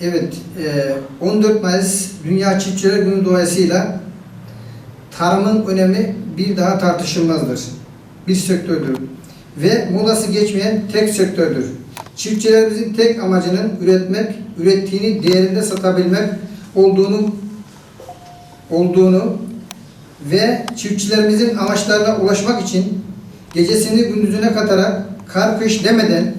Evet, e, 14 Mayıs Dünya Çiftçiler Günü dolayısıyla tarımın önemi bir daha tartışılmazdır. Bir sektördür ve molası geçmeyen tek sektördür. Çiftçilerimizin tek amacının üretmek, ürettiğini değerinde satabilmek olduğunu olduğunu ve çiftçilerimizin amaçlarına ulaşmak için gecesini gündüzüne katarak kar kış demeden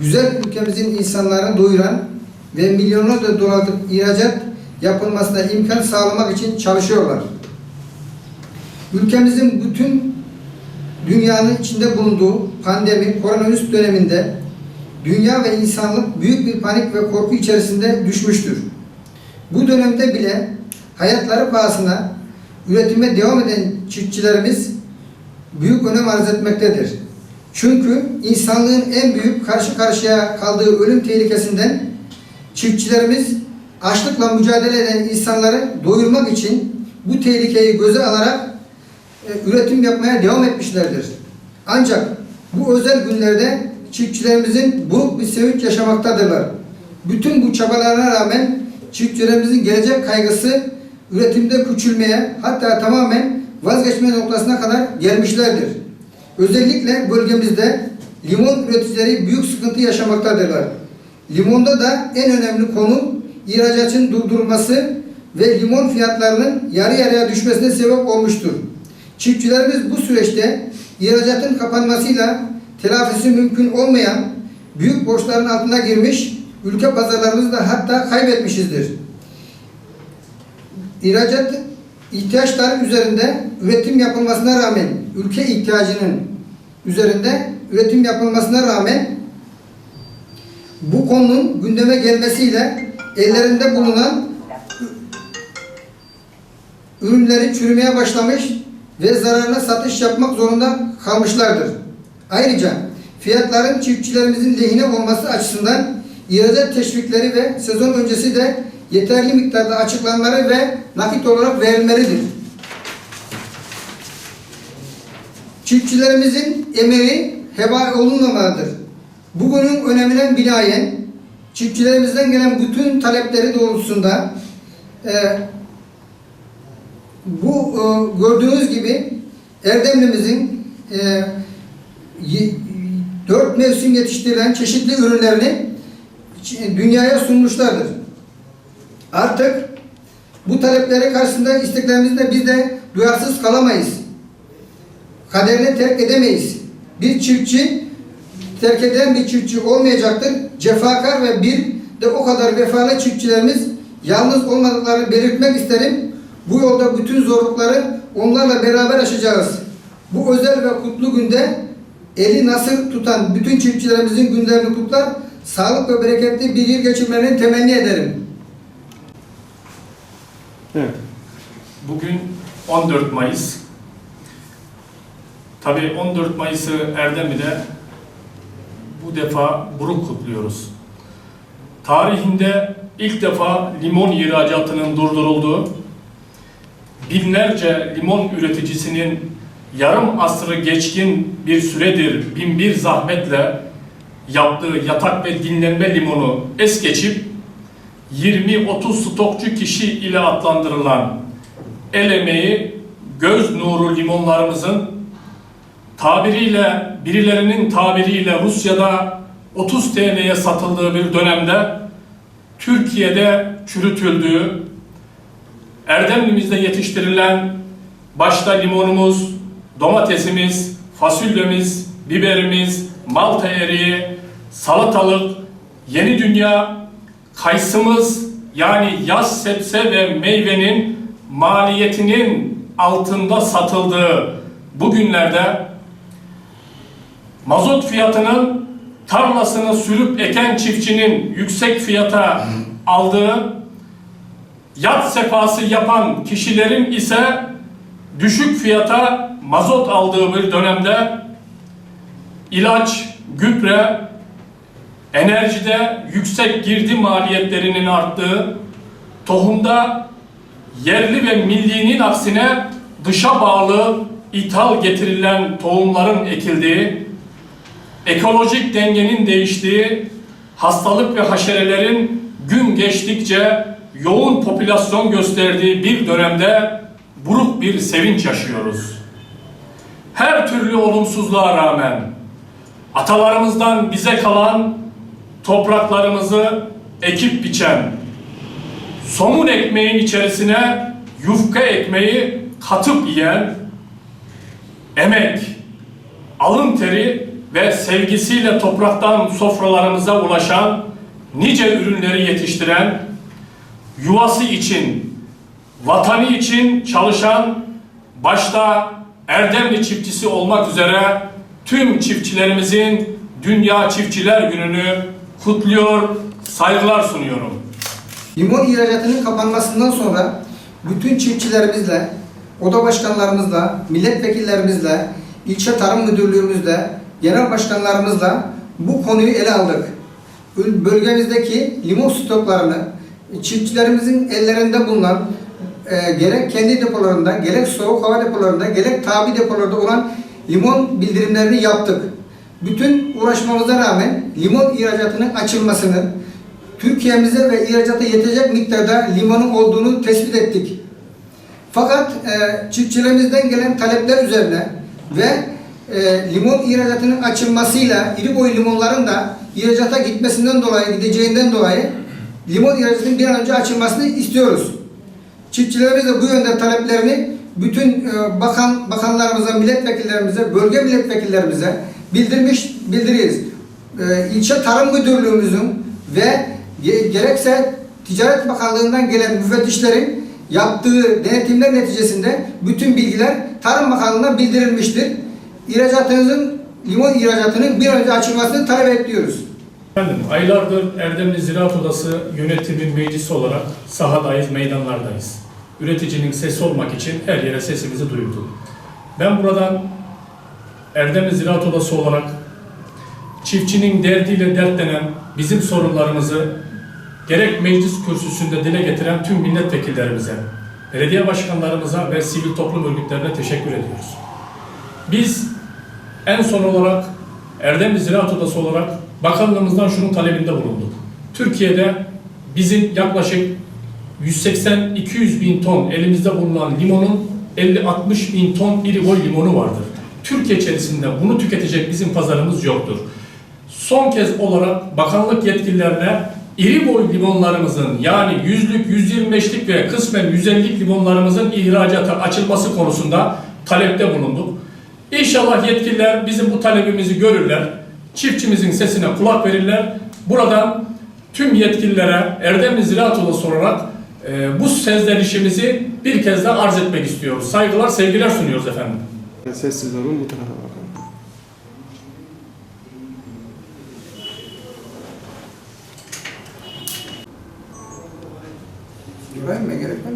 güzel ülkemizin insanlarını doyuran ve milyonlarca dolarlık ihracat yapılmasına imkan sağlamak için çalışıyorlar. Ülkemizin bütün dünyanın içinde bulunduğu pandemi, koronavirüs döneminde dünya ve insanlık büyük bir panik ve korku içerisinde düşmüştür. Bu dönemde bile hayatları pahasına üretime devam eden çiftçilerimiz büyük önem arz etmektedir. Çünkü insanlığın en büyük karşı karşıya kaldığı ölüm tehlikesinden çiftçilerimiz açlıkla mücadele eden insanları doyurmak için bu tehlikeyi göze alarak e, üretim yapmaya devam etmişlerdir. Ancak bu özel günlerde çiftçilerimizin buruk bir sevinç yaşamaktadırlar. Bütün bu çabalarına rağmen çiftçilerimizin gelecek kaygısı üretimde küçülmeye hatta tamamen vazgeçme noktasına kadar gelmişlerdir. Özellikle bölgemizde limon üreticileri büyük sıkıntı yaşamaktadırlar. Limonda da en önemli konu ihracatın durdurulması ve limon fiyatlarının yarı yarıya düşmesine sebep olmuştur. Çiftçilerimiz bu süreçte ihracatın kapanmasıyla telafisi mümkün olmayan büyük borçların altına girmiş, ülke pazarlarımızı da hatta kaybetmişizdir. İhracat ihtiyaçları üzerinde üretim yapılmasına rağmen, ülke ihtiyacının üzerinde üretim yapılmasına rağmen bu konunun gündeme gelmesiyle ellerinde bulunan ürünleri çürümeye başlamış ve zararına satış yapmak zorunda kalmışlardır. Ayrıca fiyatların çiftçilerimizin lehine olması açısından ihracat teşvikleri ve sezon öncesi de yeterli miktarda açıklanmaları ve nakit olarak verilmelidir. Çiftçilerimizin emeği heba olunmamalıdır. Bugünün önemine binaen çiftçilerimizden gelen bütün talepleri doğrultusunda e, bu e, gördüğünüz gibi Erdemli'mizin e, dört mevsim yetiştirilen çeşitli ürünlerini dünyaya sunmuşlardır. Artık bu talepleri karşısında isteklerimizde biz de duyarsız kalamayız. Kaderini terk edemeyiz. Bir çiftçi terk eden bir çiftçi olmayacaktır. Cefakar ve bir de o kadar vefalı çiftçilerimiz yalnız olmadıklarını belirtmek isterim. Bu yolda bütün zorlukları onlarla beraber aşacağız. Bu özel ve kutlu günde eli nasır tutan bütün çiftçilerimizin günlerini kutlar, sağlık ve bereketli bir yıl geçirmelerini temenni ederim. Evet. Bugün 14 Mayıs. Tabii 14 Mayıs'ı Erdemli'de bu defa buruk kutluyoruz. Tarihinde ilk defa limon ihracatının durdurulduğu, binlerce limon üreticisinin yarım asrı geçkin bir süredir binbir zahmetle yaptığı yatak ve dinlenme limonu es geçip 20-30 stokçu kişi ile adlandırılan el emeği, göz nuru limonlarımızın tabiriyle, birilerinin tabiriyle Rusya'da 30 TL'ye satıldığı bir dönemde Türkiye'de çürütüldüğü, Erdemli'mizde yetiştirilen başta limonumuz, domatesimiz, fasulyemiz, biberimiz, malta eriği, salatalık, yeni dünya, kayısımız yani yaz sebze ve meyvenin maliyetinin altında satıldığı bugünlerde mazot fiyatının tarlasını sürüp eken çiftçinin yüksek fiyata aldığı yat sefası yapan kişilerin ise düşük fiyata mazot aldığı bir dönemde ilaç, gübre, enerjide yüksek girdi maliyetlerinin arttığı, tohumda yerli ve millinin aksine dışa bağlı ithal getirilen tohumların ekildiği, ekolojik dengenin değiştiği, hastalık ve haşerelerin gün geçtikçe yoğun popülasyon gösterdiği bir dönemde buruk bir sevinç yaşıyoruz. Her türlü olumsuzluğa rağmen atalarımızdan bize kalan topraklarımızı ekip biçen, somun ekmeğin içerisine yufka ekmeği katıp yiyen, emek, alın teri ve sevgisiyle topraktan sofralarımıza ulaşan, nice ürünleri yetiştiren, yuvası için, vatanı için çalışan, başta Erdemli çiftçisi olmak üzere tüm çiftçilerimizin Dünya Çiftçiler Günü'nü kutluyor, saygılar sunuyorum. Limon ihracatının kapanmasından sonra bütün çiftçilerimizle, oda başkanlarımızla, milletvekillerimizle, ilçe tarım müdürlüğümüzle, genel başkanlarımızla bu konuyu ele aldık. Böl- Bölgemizdeki limon stoklarını çiftçilerimizin ellerinde bulunan e, gerek kendi depolarında, gerek soğuk hava depolarında, gerek tabi depolarda olan limon bildirimlerini yaptık. Bütün uğraşmamıza rağmen limon ihracatının açılmasını, Türkiye'mize ve ihracata yetecek miktarda limonun olduğunu tespit ettik. Fakat e, çiftçilerimizden gelen talepler üzerine ve e, limon ihracatının açılmasıyla iri boy limonların da ihracata gitmesinden dolayı, gideceğinden dolayı limon ihracatının bir an önce açılmasını istiyoruz. Çiftçilerimiz de bu yönde taleplerini bütün e, bakan bakanlarımıza, milletvekillerimize, bölge milletvekillerimize bildirmiş bildiriyoruz. E, ilçe Tarım Müdürlüğümüzün ve ge- gerekse Ticaret Bakanlığı'ndan gelen müfettişlerin yaptığı denetimler neticesinde bütün bilgiler Tarım Bakanlığı'na bildirilmiştir. İhracatınızın, limon ihracatının bir önce açılmasını talep ediyoruz. Efendim, aylardır Erdemli Ziraat Odası yönetimin meclisi olarak sahadayız, meydanlardayız. Üreticinin sesi olmak için her yere sesimizi duyurduk. Ben buradan Erdemli Ziraat Odası olarak çiftçinin derdiyle dertlenen bizim sorunlarımızı gerek meclis kürsüsünde dile getiren tüm milletvekillerimize, belediye başkanlarımıza ve sivil toplum örgütlerine teşekkür ediyoruz. Biz en son olarak Erdemli Ziraat Odası olarak bakanlığımızdan şunun talebinde bulunduk. Türkiye'de bizim yaklaşık 180-200 bin ton elimizde bulunan limonun 50-60 bin ton iri boy limonu vardır. Türkiye içerisinde bunu tüketecek bizim pazarımız yoktur. Son kez olarak bakanlık yetkililerine iri boy limonlarımızın yani yüzlük, 125'lik ve kısmen 150'lik limonlarımızın ihracata açılması konusunda talepte bulunduk. İnşallah yetkililer bizim bu talebimizi görürler. Çiftçimizin sesine kulak verirler. Buradan tüm yetkililere Erdemli Ziraat Odası olarak e, bu sezlenişimizi bir kez daha arz etmek istiyoruz. Saygılar, sevgiler sunuyoruz efendim. Sessiz olun bu tarafa bakın. Güven mi gerek var?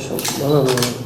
Maşallah. Bana da.